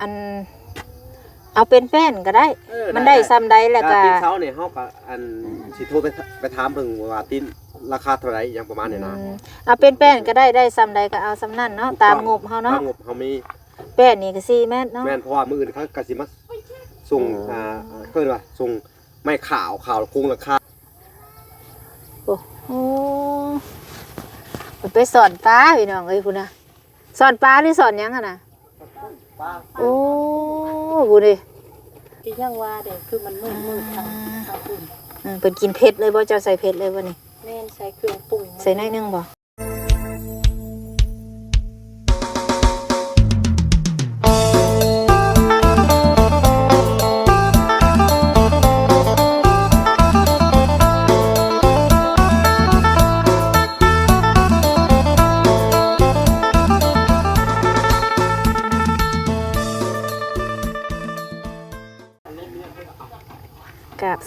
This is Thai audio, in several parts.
อัน เอาเป็นแป้นก็ได้ เออมันได้ซ้ำใดแล้วก็ตินเช้าเนี่ยเฮาก็อันสิโทรไปไปถามเพิ่นว่าตินราคาเท่าไหร่อย่างประมาณนี้นะอืมเอาเป็นแป้นก็ได้ได้ซ้ำใดก็เอาซ้ำนั่นเนาะตามงบเฮาเนาะตามงบเฮามีแป้นนี่ก็4เมตรเนาะแม่นเพราะว่ามื้ออื่นเขาก็สิมาส่งอ่าเพิ่นว่าส่งไม้ขาวขาวคงราคาโอ้โหมันไปสอนปลาพี่น้องเอ้ยพุ่นน่ะสอนปลาหรือสอนหยังอะน่ะ โอ้บุดิที่ยังว่าเด็กคือมันมืดมืดทางทางปุ่นอืมเพิ่นกินเผ็ดเลยบ่เจ้าใส่เผ็ดเลยบ่นี่แม่นใส่เครื่องปรุงใส่หน้อยหนึงบ่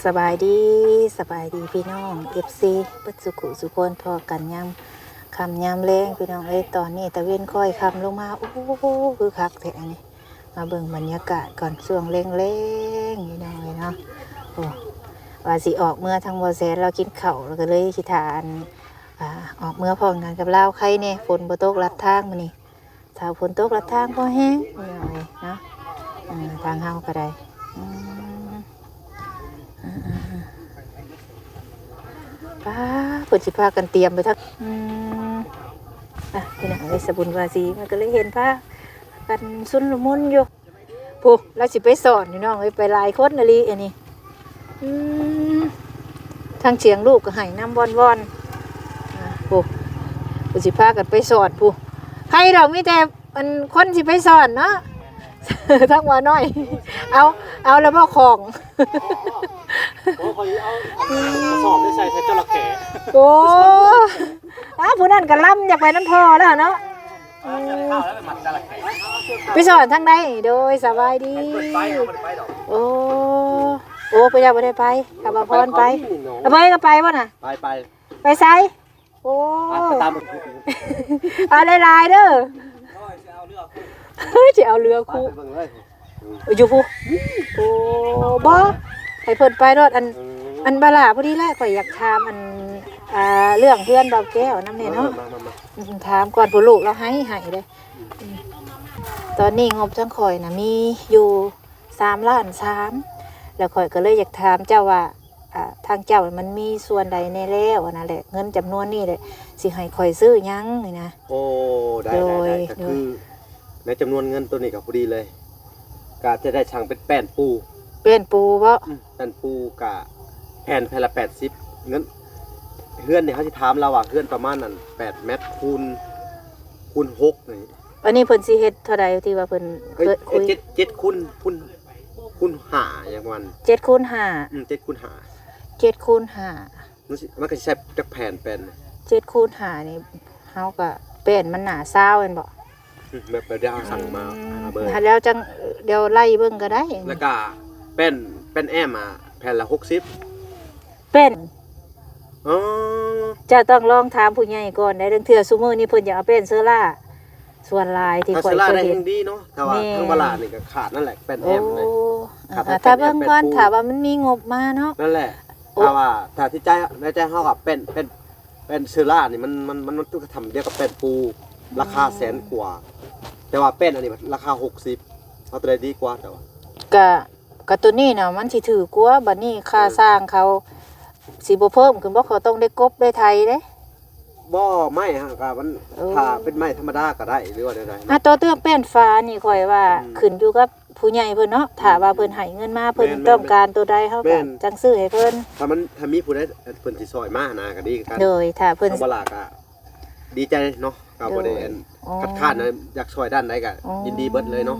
สบายดีสบายดีพี่น้อง FC เปิดสุขุสุคนพอกันยามคำยามแรงพี่น้องเอ้ยตอนนี้ตะเวนค่อยคำลงมาโอ้โหคือคักแท้นนี้มาเบิ่งบรรยากาศก่อนช่วงเร่งๆพี่น้องเลยเนาะโอ้ว่าสิออกเมื่อทางบอแซนเรากินเข้าวแล้วก็เลยคิดทานอ่าออกเมื่อพร้อมกันกับเราใครเนี่ยฝนบ่ตกลัดทางมานี่ถ้าฝนตกลัดทางพอแห้งพี่น้องเลยเนาะทางเฮาก็ได้อื ป้าเปิดสิพากันเตรียมไปทักอะพี่น้องไอ้สบุญวาสีมันก็เลยเห็นผ้ากันสุนละมุนอยู่ผู้เราสิไปสอนพี่น้องไปลายคนนะลีอันนี้ทางเฉียงลูกก็ให้น้ำวอนวอนๆอะผู้ผู้สิพากันไปสอนผู้ใครเราไมีแต่มันคนสิไปสอนเนาะทักว่าน้อย เอา เอาแล้วบ่ของ โอ้เขาเอาสอบได้ใส่ใส่จระเข้โอ้อ้าผู้นั้นก็ล่ำอยากไปน้ำพอแล้วเนาะข้าวแล้วไปหมักจระเข้ไปสอนทางใดโดยสบายดีเปิดไปเอาบ่ได้ไปดอกโอ้ โอ้ไปยังไม่ได้ไปกลับมาพรไปเอาไปก็ไปวะน่ะ ไปไปไปไซโอ้ไปตามเอาหลายๆเด้อเฮ้ยจะเอาเรือไปคู่เบิ่งเลยอยู่ผู้โอ้บ่ ให้เพิ่นไปรถอันอันบาลาพอดีแหละข่อยอยากถามอันอ่าเรื่องเพื่อนดอกแก้วน้ำเนี่ยเนาะมามามาอืมถามก่อนผู้ลูกเราให้ให้เลยอืมตอนนี้งบจังข่อยนะมีอยู่สามล้านสามแล้วข่อยก็เลยอยากถามเจ้าว่าอ่าทางเจ้ามันมีส่วนใดในแล้วนั่นแหละเงินจำนวนนี้เลยสิให้ข่อยซื้อหยังนี่นะ โอ้ได้ได้ยได้ก็คือ ในจำนวนเงินตัวนี้ก็พอดีเลยก็จะได้ช่างเป็นแป้นปู เป็นปูเพราะแป้นปูกะแผ่นแผ่นละแปดสิบเงินเพื่อนเนี่ยเขาจะถามเราว่าเพื่อนประมาณนั้นแปดเมตรคูณคูณหกนี่อันนี้เพิ่นสิเฮ็ดเท่าใดที่ว่าเพิ่นเอ้ยเคยคุยเจ็ดเจ็ดคูณคูณคูณหาอย่างวันเจ็ดคูณห้าอืมเจ็ดคูณหาเจ็ดคูณห้ามันสิมันก็สิใช้จักแผ่นเป็นเจ็ดคูณห้านี่เฮาก็เป็นมันหนาเศร้าแม่นบ่อืมแบบแบบเดียวสั่งมาหาเบอร์ ถ้าแล้วจังเดี๋ยวไล่เบิ่งก็ได้ แล้วก็ เป็นเป็นแอมอะแผ่นละหกสิบเป็นอ๋อจะต้องลองถามผู้ใหญ่ก่อนได้เรื่องเทื่อซุมื้อนี้เพิ่นอยากเอาเป็นเสื้อล่าส่วนลายที่ถ้าข่อเซยล่าเคได้ยเห็ยันงดีเนาะแต่ว่าแม่ ทั้งบลาดนี่ก็ขาดนั่นแหละเป็นแอโอ้มเลยครับอ่าถ้าเบิ่งก่อนเป็นปูถ้าว่ามันมีงบมาเนาะ นั่นแหละโอ้ ถ้าว่าถ้าที่ใจในใจเฮากับเป็นเป็นเป็นเซล่านี่มันมันมันมันต้องทำเดียวกับเป็นปูราคาแสนกว่า แต่ว่าเป็นอันนี้มันราคาหกสิบเอาตัวใดดีกว่าแต่ว่า ก็ ก็ตัวนี้น่ะมันสิถือกว่าบัดนี้ค่าสร้างเขาสิบ่เพิ่มขึ้นบ่เขาต้องได้กบได้ไทยเด้ บ่ไม่ฮะก็มันโอ้ถ้าเป็นไม้ธรรมดาก็ได้หรือว่าใดอะตัวเตื้อแป้นฟ้านี่ข่อยว่าอืมขึ้นอยู่กับผู้ใหญ่เพิ่นเนาะถ้าว่าเพิ่นให้เงินมาเพิ่นแม่นๆต้องการตัวใดเฮาแม่ก็น จังซื้อให้เพิ่นๆถ้ามันถ้ามีผู้ใดเพิ่นสิซอยมานะก็ดีกันโดยถ้าเพิ่นทางบลาดก็ดีใจเนาะก็บ่ได้อันอ๋อคัดค้านนะอยากซอยด้านใดก็อ๋อยินดีเบิดเลยเนาะ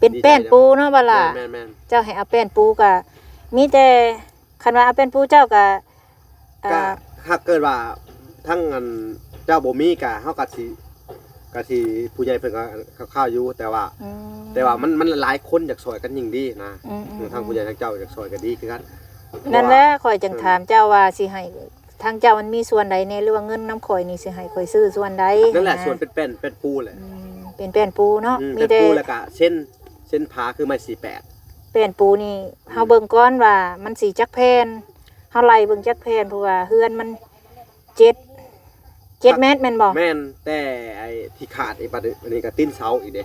เป็นแป้นปูเนาะบัดล่ะแม่นแม่นเจ้าให้เอาแป้นปูก็มีแต่คันว่าเอาแป้นปูเจ้าก็ๆก็อ่าถ้าเกิดว่าทั้งอันเจ้าบ่มีก็เฮาก็สิก็สิผู้ใหญ่เพิ่นก็ข้าวๆอยู่แต่ว่า อืมแต่ว่ามันมันหลายคนอยากซอยกันยิ่งดีนะอืมอืมทางผู้ใหญ่ทางเจ้าอยากซอยกันดีคือกันนั่นแหละข่อยจังถามเจ้าว่าสิให้ทางเจ้ามันมีส่วนใดในหรือว่าเงินน้ำข่อยนี่สิให้ข่อยซื้อส่วนใดนั่นแหละส่วนเป็นเป็นเป็นปูแหละอืมเป็นแป้นปูเนาะอืมมีเป็นแต่ปูแล้วก็เส้น เส้นผาคือไม้สี่แปดแป้นปูนี่เฮาเบิ่งก่อนว่า มันสีจักแผ่นเฮาไล่เบิ่งจักแผ่นเพราะว่าเฮือนมันเจ็ดเจ็ดเมตรแม่นบ่แม่นแต่ไอ้ที่ขาดไอ้บัดอันนี้ก็ติ้นเสาอีกเด้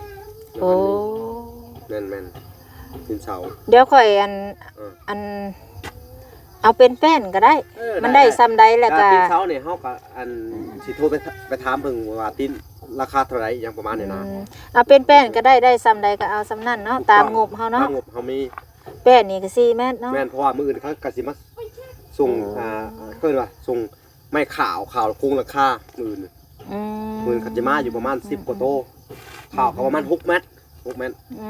โอ้แม่นแม่นติ้นเสาเดี๋ยวค่อยอันเอออัน เอาเป็นแป้นก็ได้เออมันได้ซ้ำใดแล้วก็ถ้าติ้นเสาเนี่ยเฮาก็อันสิโทรไปไปถามเพิ่นว่าติ้น ราคาเท่าไหร่อย่างประมาณนี้นะอืมเอาเป็นแป้นก็ได้ได้ซ้ำใดก็เอาซ้ำนั่นเนาะตามงบเฮาเนาะตมงบเฮามีแป้นนี่ก็4เมตรเนาะแม่นเพราะว่ามื้ออื่นเขาก็สิมาส่งอ่าเพิ่นว่าส่งไม้ขาวขาวคงราคามื้ออื่นอืมมื้ออื่นเขาจะมาอยู่ประมาณ10กว่าโตขาวก็ประมาณ6เมตร6เมตรอื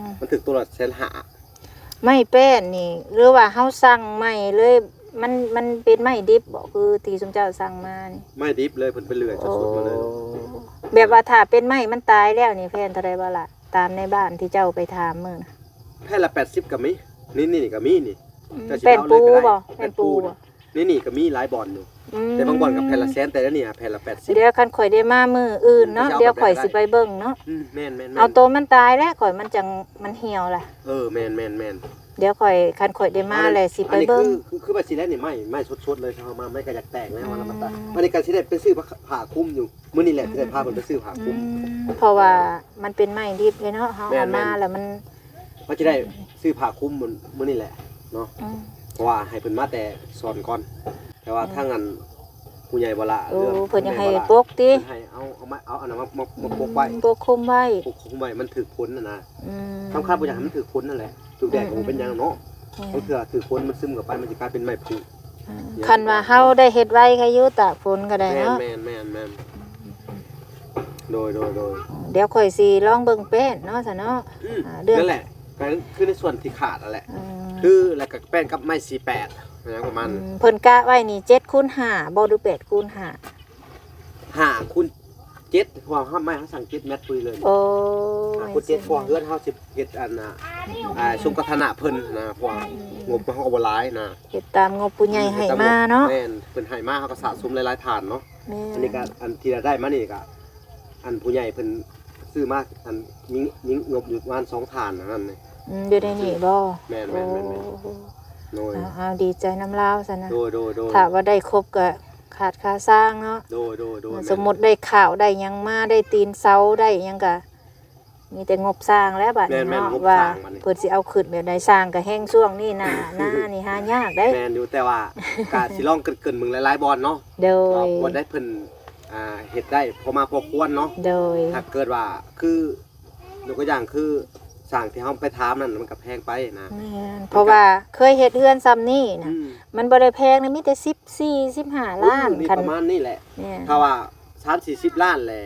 มมันถึงตัวละแสนห้าไม่แป้นนี่หรือว่าเฮาสั่งใหม่เลย มันมันเป็นไม้ดิบบ่คือที่สมเจ้าสั่งมานี่ไม่ดิบเลยเพิ่นไปเลื่อยสดๆมาเลยแบบว่าถ้าเป็นไม้มันตายแล้วนี่แพนเท่าไรบ่ล่ะตามในบ้านที่เจ้าไปถามมื้อนะแผ่นละ80ก็มีนี่นี่ก็มีนี่ แต่สิเป็นเอาปูเลยก็ได้บ่เป็เป็นนปู ปูบ่นี่นี่ก็มีหลายบอลอยู่อืมแต่บางบอลกับแผ่นละแสนแต่ละเนี่ยแผ่นละ80 เดี๋ยวคันข่อยได้มามื้ออื่นเนาะจะเอาเดี๋ยวข่อยแบบไหนสิไปเบิ่งเนาะอืมแม่นแม่นแม่นเอาตัวมันตายแล้วข่อยมันจังมันเหี่ยวล่ะ เออแม่นแม่นแม่น เดี๋ยวข่อยคันข่อยได้มาแหละสิไปอันนี้เบิ่งคือคือคือแบบสิแลนี่ไม่ไม่สดๆเลยเขาเอามาไม่กระยักแตกแล้วมันมาตาอืมอันนี้ก็สิได้ไปซื้อผ้าคลุมอยู่มื้อนี้แหละที่ได้พาเพิ่นไปซื้อผ้าคลุอืมมเพราะว่ามันเป็นไม้ดิบเลยเนาะเฮาแม่เอานๆ มาแล้วมันว่าจะได้ซื้อผ้าคลุมมื้อมื้อนี้แหละเนาะ อืม เพราะว่าให้เพิ่นมาแต่สอนก่อน แต่ว่าถ้างั้น ผู้ใหญ่บ่ละโอ้เรื่องเพิ่นยังให้ผู้ญ่บ่ละปกติเพิ่นให้เอาเอามาเอาอันนั้นมามามาปกไว้ปกคุมไว้ปกคุมไว้มันถือพ้นน่ะนะอืมทำข้าวบ่อยากให้มันถือพ้นนั่นแหละถูกแดดก็บ่เป็นหยังเนาะบางเทื่อถือพ้นมันซึมเข้าไปมันจะกลายเป็นไม้ผุคันว่าเฮาได้เฮ็ดไว้ใครอยู่ตากฝนก็ได้แม่นเนาะแม่นแม่นแม่นโดยโดยโดยเดี๋ยวข่อยสิลองเบิ่งเป็นเนาะซะเนาะอืมอ่าเรื่องนั่นแหละก็คือในส่วนที่ขาดนั่นแหละอืมคือแล้วก็แป้นกับไม้48 นะประมาณเพิ่นกะไว้นี่7คูณ5บ่หรือ8คูณ5 5คูณ7เพราะว่าเฮาไม่เฮาสั่ง7เมตรปุยเลยโอ้ห้าคูณ7เพราะว่าเฮือนเฮาสิเฮ็ดอันน่ะอ่าสุกทนะเพิ่นนะเพราะว่างบเฮาก็บ่หลายนะเฮ็ดตามงบผู้ใหญ่ให้มาเนาะแม่นเพิ่นให้มาเฮาก็สะสมหลายๆฐานเนาะแม่อันนี้ก็อันที่เราได้มานี่ก็อันผู้ใหญ่เพิ่นซื้อมาอันยิงยิงงบอยู่ประมาณ2ฐานนะนั่นนี่อืมอยู่ในนี่บ่แม่นโอ้แม่นแม่นแม่น โดยเอาเอาดีใจน้ำลาวซะนะโดยโดยโดยถ้าว่าได้ครบก็ขาดค่าสร้างเนาะโดยโดยโดยสมมุติได้ข่าวได้หยังมาได้ตีนเสาได้หยังก็มีแต่งบสร้างแล้วบัดแม่นี้นแม่นเนาะงบว่าสร้างบัดนี้ เพิ่นสิเอาขึ้นแบบใดสร้างก็แห้งช่วงนี้หน้า หน้านี่หายากได้แม่นอยู่แต่ว่ากะสิลองเกินๆมึงหลายๆบอลเนาะโดยบ่ได้เพิ่นอ่าเฮ็ดได้พอมาพอควรเนาะโดย ถ้าเกิดว่าคือ ยกตัวอย่างคือ สร้างที่เฮาไปถามนั่นมันก็แพงไปนะแม่นเพราะว่าเคยเฮ็ดเฮือนซ้ำนี่นะอืมมันบ่ได้แพงนะมีแต่14 15ล้านนี่คันประมาณนี้แหละ แม่นถ้าว่า3 40ล้านแหละ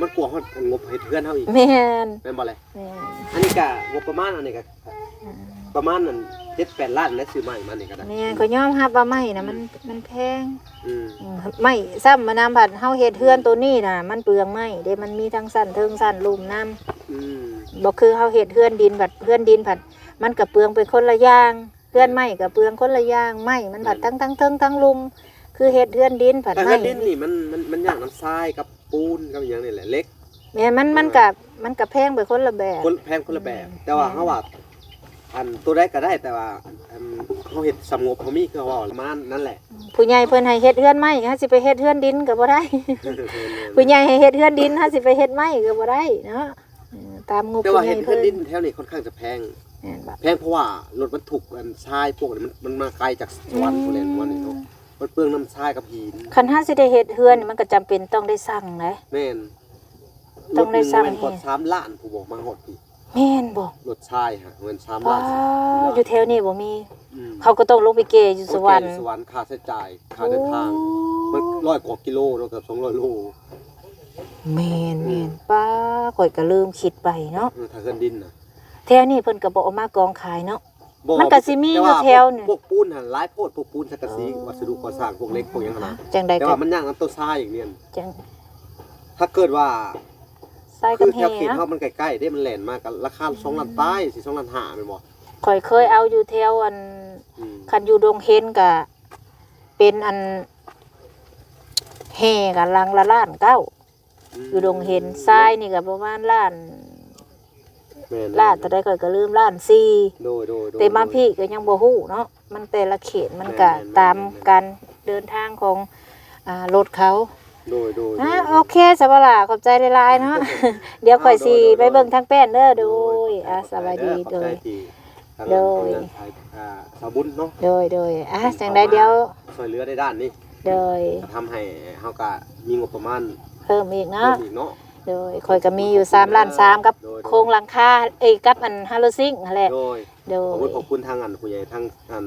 มันกลัวฮอดงบเฮ็ดเฮือนเฮาอีกแม่นแม่นบ่แหละแม่นอันนี้ก็งบประมาณอันนี้ก็ประมาณนั้น7-8ล้านแล้วซื้อใหม่มานี่ก็ได้แม่นก็ยอมรับว่าไม่นะมันมันแพง อืม อืมไม่ซ้ำมานำผัดเฮาเฮ็ดเฮือนตัวนี้น่ะ มันเปลืองไม้เด้มันมีทั้งสั้นเทิงสั้นลุ่มน้ำ อืมบ่คือเฮาเฮ็ดเฮือนดินผัดเฮือนดินผัด มันก็เปลืองไปคนละอย่างเฮือนไม้ก็เปลืองคนละอย่างไม้มันผัดทั้งทั้งเทิงทั้งลุมคือเฮ็ดเฮือนดินผัดแต่ไม้เฮือนดินนี่มันมันมันอย่างน้ำทรายกับปูนกับอย่างนี่แหละเล็กแม่มันมันก็มันก็แพงไปคนละแบบคนแพงคนละแบบ แต่ว่าเขาว่าอันตัวได้ก็ได้แต่ว่าอันเขาเห็ดสำงบเขามีคือเขาว่าประมาณนั่นแหละ ผู้ใหญ่เพิ่นให้เฮ็ดเฮือนไม้เฮาสิไปเฮ็ดเฮือนดินก็บ่ได้ ผู้ใหญ่ให้เฮ็ดเฮือนดินเฮาสิไปเฮ็ดไม้ก็บ่ได้เนาะเออ ตามงบแต่ผู้ว่าใหเห็ญ่ดเพื่เพิ่อนนดินแถวนี้ค่อนข้างจะแพง แม่นบ่แพงเพราะว่ารถบรรทุกอันทรายพวกนี้มันมันมาไกลจากสวรรค์พวกนี้วันนี้เนาะมันเปลืองน้ำทรายกับหินคันเฮาสิได้เฮ็ดเฮือนนี่มันก็จำเป็นต้องได้สั่งนะ แม่นต้องได้สร้าง รถหนึ่แม่นกดสามล้านผู้บอกมาหดพี่แม่นบ่รถทรายฮะเงินสามว้าล้านวอยู่แถวนี้บ่มี อืมเขาก็ต้องลงไปเกอยู่สวรรค์สวรรค์ค่าใช้จ่ายค่าเดินทาง มันร้อยกว่ากิโลเนาะเกือบสองร้อยโล แม่นแม่นป้าข่อยก็ลืมคิดไปเนาะเออถ้าเกินดินนะแถวนี้เพิ่นก็บ่เอามากองขายเนาะ บ่มันก็สิมีอยู่แถวนี่พวกปูนหันหลายโพดพวกปูนสังกะสีวัสดุก่อสร้างพวกเล็กพวกหยังขนาดจังใดแต่ก็ว่ามันย่างน้ำต้นทรายอย่างเนี้ยจังถ้าเกิดว่า ใส่คืกับอแฮแถวเขตเนาะเฮามันใกล้ๆเด้มันแล่นมากกันราคา2ล้านปลายสิ2ล้าน5แม่นบ่ข่อยเคยเอาอยู่แถวอัน อืมคันอยู่ดงเฮนก็เป็นอันแห่กับลังละล้านเก้า อยู่ดงเห็นทรายนี่ก็ประมาณล้านแม่นล้านเท่าใดข่อยก็ลืมล้านสี่โดยโดยโดยแต่บางพี่ก็ยังบ่ฮู้เนาะมันแต่ละเขตมันก็แม่นๆตามการเดินทางของอ่ารถเขา โดยโดยอะโอเคสบายละขอบใจหลายๆเนาะ เดี๋ยวข่อยสิไปเบิ่งทางแป้นเด้อโดยอะสบายดีโดย โดย อ่าสาวบุญเนาะโดยโดยอะจังไดเดี๋ยวช่วยเหลือในด้านนี้โดย ทำให้เฮาก็มีงบประมาณ เพิ่มอีกเพิ่เนาะมอีกเนาะ โดยข่อยก็มีอยู่3ล้าน3กับโดย โครงหลังคาเอ้ยกับอันฮาโลซิงนั่นแหละโดยโดขอบยคุณขอบคุณทางอันผู้ใหญ่ทางอัน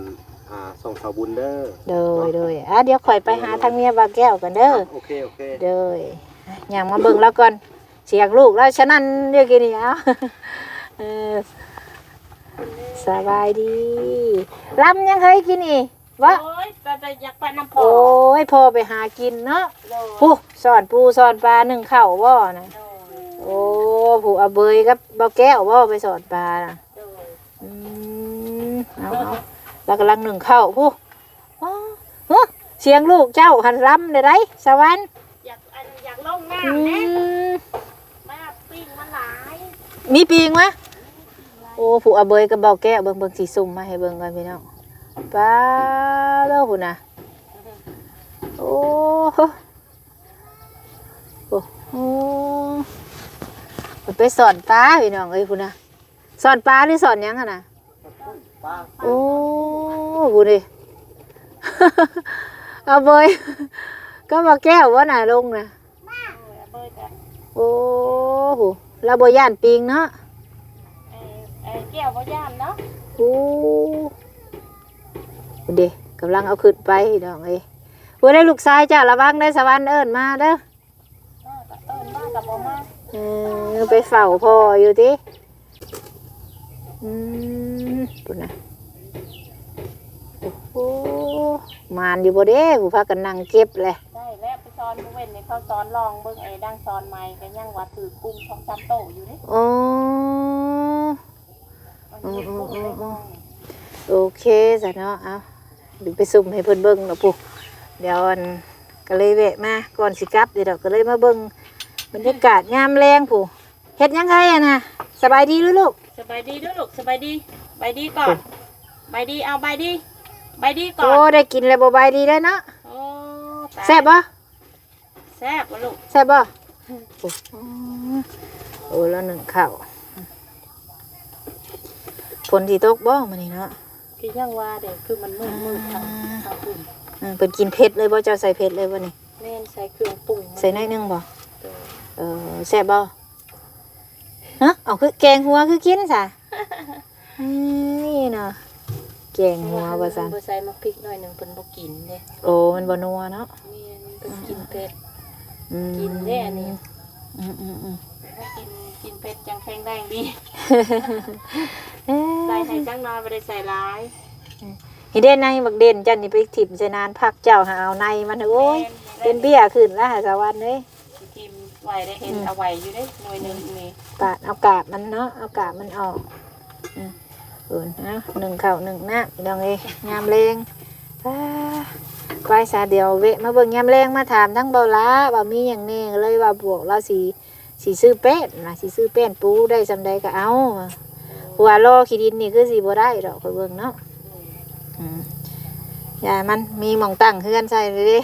อ่าส่งสาวบุญเด้อโดยโดยอะเดี๋ยวข่อยไปหาทางเมียบาแก้วกันเด้อ โอเคโอเคโดยอะย่างมาเบิ่งแล้วก่อน เสียงลูกแล้วฉะนั้นเรียกกินนี่เอาเออสบายดีลำยังเคยกินนี่วะโอ้ย ไปไปอยากไปน้ำพอโอ้ยพอไปหากินเนาะโดยผู้สอนปูสอนปลาหนึ่งข้าวบ่นะโดยโอ้ผู้เอาเบยกับเบาแก้วบ่ไปสอนปลาน่ะโดยอืมเอาเอาแล้วกำลังหนึ่งข้าวผู้อ๋อเฮ้อเสียงลูกเจ้าหันลำได้ไรสวรรค์อยากอันอยากลงอืน้ำแน่มมาปิ้งมันหลายมีปีงมะโอ้ผู้เอาเบยกับเบาแก้วเบิ่งเบิ่งสีสุ่มมาให้เบิ่งก่อนพี่น้อง ป้าเด้อผู้น่ะโอ้โหโอ้โหมันไปสอนปลาพี่น้องเอ้ยผู้น่ะสอนปลาหรือสอนหยังอะน่ะป้าโอ้บุดิเอาเบยก็มาแก้วว่าน่ะลงน่ะโอ้ยเอาเบยแต่โอ้โหเราบ่ย่านปิงเนาะเอ่อเอ่อแก้วบ่ย่านเนาะโอ้ บุดิกำลังเอาขึ้นไปดอกเอ้ยบ่ได้ลูกชายจ้าระวังได้สวรรค์เอิ้นมาเด้อเออก็เอิ้นมากับบ่มาเออไปเฝ้าพ่ออยู่ติอืมปุ่นน่ะโอ้โหมานอยู่บ่เด้ผู้พากันนั่งเก็บเลยได้แล้วไปสอนมื้อเว้นนี่เขาสอนลองเบิ่งไอ้ดังสอนใหม่ก็ยังว่าถือกุ้งสองสามโตอยู่เด้อ๋อมันเฮ็ดกุ้งได้บ่โอเคจ้ะเนาะเอา เดี๋ยวไปซุ่มให้เพิ่นเบิ่งเนาะปุ๊เดี๋ยวอันก็เลยแวะมาก่อนสิกลับเดี๋ยวเราก็เลยมาเบิ่งบรรยากาศยามแรงผู้เฮ็ดยังไงอะนะสบายดีหรือลูกสบายดีเด้อลูกสบายดีบายดีก่อนบายดีเอาบายดีบายดีก่อโอ้นได้กินแล้วบ่บายดีแล้วเนาะโอ้ตายแซ่บบ่แซ่บบ่ลูกแซ่บบ่โอ้โอ้แล้วหนึ่งข้าวฝนสิตกบ่มื้อนี้เนาะ คือยังว่าเด็กคือมันมืดมืดทางทางอื่นอืมเพิ่นกินเผ็ดเลยบ่เจ้าใส่เผ็ดเลยบ่นี่แม่นใส่เครื่องปรุงมันใส่หน้อยหนึงบ่เออเออแซ่บบ่ฮะเอาคือแกงหัวคือกินซะนี่เนาะแกงหัวว่าซั่นบ่ใส่มักพริกหน่อยหนึงเพิ่นบ่กินเด้โอ้มันบ่นัวเนาะแม่นเพิ่นกินเผ็ดอืมกินเด้อันนี้ อืมอืมอืม ถ้ากินกินเผ็ดจังแข็งแรงดีเอ๊ะใส่ให้จังน้อยบ่ได้ใส่หลายเฮ็ดได้ในบักเด่นจันนี่ไปถิ่มใส่นานพักเจ้าหาเอาในมันโอ้ยเป็นเบี้ยขึ้นแล้วหาสวรรค์เด้ยกินไว้ได้เห็นเอาไว้อยู่เด้หน่วยหนึงนี่ปาดเอากาบมันเนาะเอากาบมันออกอืมเอิ้นนะหนึ่งข้าวหนึ่งน้ำพี่น้องเอ้ยยามแรงอ่าไปซาเดียวเวะมาเบิ่งยามแรงมาถามทั้งเบาล้าว่ามีหยังแน่ก็เลยว่าบวกเราสิ สิซื้อเป็ดนะสิซื้อเป็ดปูได้ซำใดก็เอาเพราะว่ารอขี้ดินนี่คือสิบ่ได้ดอกค่อยเบิ่งเนาะอืมยายมันมีหม่องตั้งเฮือนใส่เลยเด้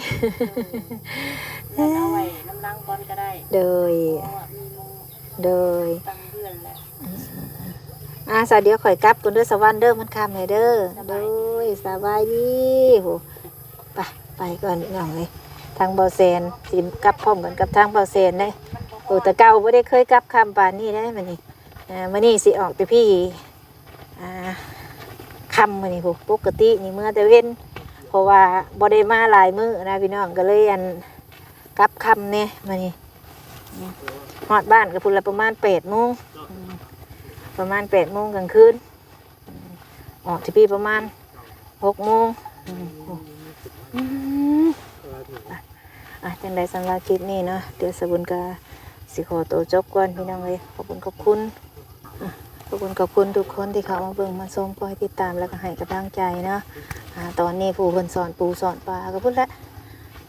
เอาไว้น้ำลังก่อนก็ได้เดยเพราะว่ามีหมองเดยตั้งเรือนแหละอาสาเดียวข่อยกลับกันเด้อสวรรค์เด้อมันคำเลยเด้อโดยสบายดีโหไปไปก่อนน้องเลยทางเบาแซนสิกลับพร้อมกันกับทางเบาแซนเด้ โอ้แต่เก่าไม่ได้เคยกลับคำปานนี้ได้มันนี่อ่ามันนี่สิออกแต่พี่อ่าคำมันนี่โหปกตินี่เมื่อแต่เว้นเพราะว่าบ่ได้มาหลายมื้อนะพี่น้องก็เลยอันกลับคำเนี่ยมันนี่อืมฮอดบ้านกับพุ่นละประมาณแปดโมงประมาณแปดโมงกลางคืนออกที่พี่ประมาณหกโมงอะจังใดสำหรับคลิปนี้เนาะเดี๋ยวสบุญกา สิขอตัวจบก่อนพี่น้องเลยขอบคุณขอบคุณขอบคุณขอบคุณทุกคนที่เขามาเบิ่งมาชมคอยติดตามแล้วก็ให้กำลังใจเนาะตอนนี้ผู้คนสอนปูสอนปลาก็พูดแล้ว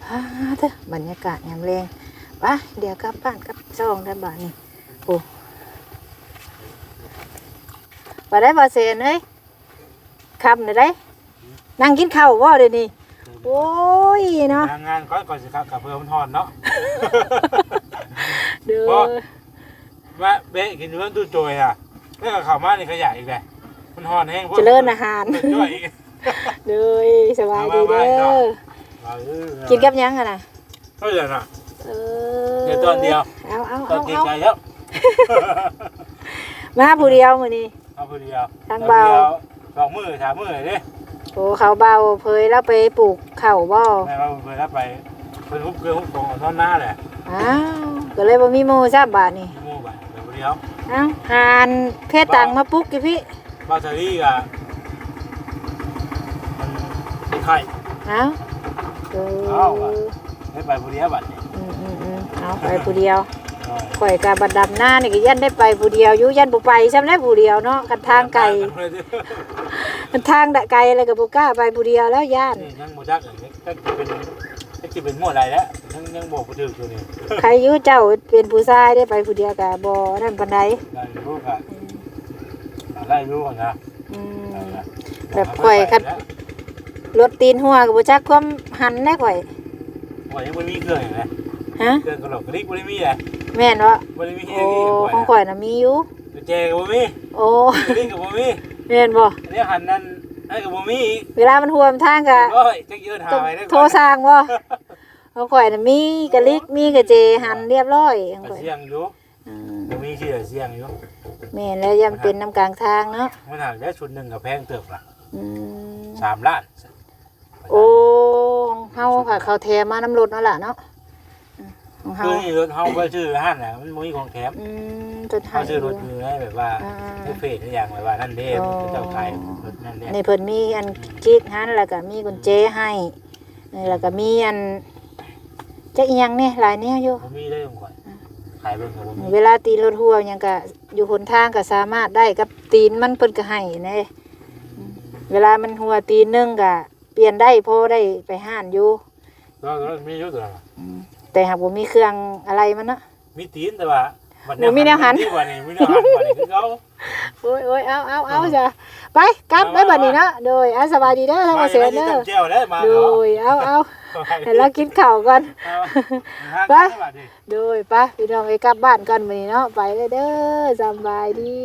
พาเถอะบรรยากาศยามแรงไปเดี๋ยวกลับบ้านกลับช่องได้บ้านนี่ปูว่ได้บ่เซนเอ้ยคำได้ได้นั่งกินข้าวบ่าเดี๋ยวนี้โอ้ยเนาะงานก่อนก่อนสิครับกับเพื่อนมันทอนเนาะ เด้อบ่ว่าเบะกินเพื่อนตู้โจยอะแล้วก็เข้ามานี่ขยะอีกเลยมันทอนแห้งเจริญอาหารด้วยอีกเด้อสบายดีเด้มาๆๆอเอาเออกินกับหยังอะน่ะเท่าไหร่น่ะเอเดี๋ยวตอนเดียวเอาเอาตอเอานกินเอาใจแล้วมาผู้เดียวมื้อนี้เอาคนเดียวทางเบาสองมือสามมือเลยดิโอ้เขาเบาเพยแล้วไปปลูกข้าวบ่แม่ว่าเพิ่นรับไปเพิ่นฮุบเกลือฮุบของเอาท่อนหน้าแหละอ้าว ก็เลยบ่มีหมู่ซับบาดนี่มีหมู่บ่ะเดี๋ยวคนเดียวเอ้าหานเพชรตังมาปลุกกี่พี่บาตารี่ก็มันเป็นไข่ เอ้าเอเอาว่ะอได้ไปคนเดียวบัดนี้อืมอืมอืมเอาไปผู้เดียวเอาข่อยกะบัดดำหน้านี่ก็ยันได้ไปผู้เดียวอยู่ยันบ่ไปซ้ำได้ผู้เดียวเนาะกันทางไกลมันทางดะไกลอะไรก็บ่กล้าไปผู้เดียวแล้วย่าน นี่ยังบ่จักอันนี้ก็เป็น ก็สิเป็นหมวดอะไรแล้วยังยังบอกบ่ถูกตัวนี้ใครอยู่เจ้าเป็นผู้ชายได้ไปผู้เดียวก็บ่นั่นปานใดได้รู้ก็ได้รู้ก่อนนะอืม แบบข่อยคัด รถตีนหัวก็บ่จักความหันได้ข่อย ข่อยยังบ่มีเครื่องเลยนะฮะ เครื่องกระโหลกกระดิกบ่ได้มีเลยแม่นบ่บ่ได้มีโอ้เองนี่ของข่อยน่ะมีอยู่แจก็บ่มีโอ้กระดิกก็บ่มีแม่นบ่อันนี้หันนั่น ไอ้ก็บ่มีอีกเวลามันห่วมทางก็โอ้ยจักยืนหาต้องไว้ได้โทรสร้างบ่ของข่อยน่ะมีกะลิกมีกะเจหันเรียบร้อยของข่อยเสียงอยู่อืมบ่มีชื่อเสียงอยู่แม่นแล้วยังเป็นน้ำกลางทางเนาะมันหักได้ชุดหนึงก็แพงเติบล่ะอืม3ล้าน โอ้เฮาค่ะเขาแถมมาน้ำรถนั่นล่ะเนาะอืม ของเฮาคือนี่รถเฮาบ่ชื่อห้านน่ะมันบ่มีของแถมอืมจนหาเฮายชื่อรถมือให้แบบว่าอ่าในเฟซอย่างแบบว่านั่นเด้อ๋อเจ้าขายรถนั่นเด้ในเพิ่นมีอันกิ๊กหันแล้วก็มีกุญแจให้แล้วก็มีอันจักอีหยังเนี่ยหลายแนวอยู่ บ่มีได้ของข่อยขายเบิ่งก็บ่มีเวลาตีรถหัวหยังก็อยู่หนทางก็สามารถได้กับตีนมันเพิ่นก็ให้เน่อืมเวลามันหัวตีนหนึงก็เปลี่ยนได้พอได้ไปห้านอยู่ก็ก็มีอยู่ตัวละอืม แต่หากบ่มีเครื่องอะไรมันเนาะ มีตีนแต่ว่าบัหนูมีแนวหัน ที่ว่านี่มีแนวหันว่านี่คือเขาโอ้ยโอ้ยเอาเอาเอาจ้ะไปกลับได้บัดนี้เนาะโดยเอาสบายดีเด้อทางบ่เสียเด้อมาเจียวได้มาโดเนาะยเอาเอาให้เรากินข้าวก่อนไป โดยไปพี่น้องไปกลับบ้านก่อนมื้อนี้เนาะไปเลยเด้อสำบายดี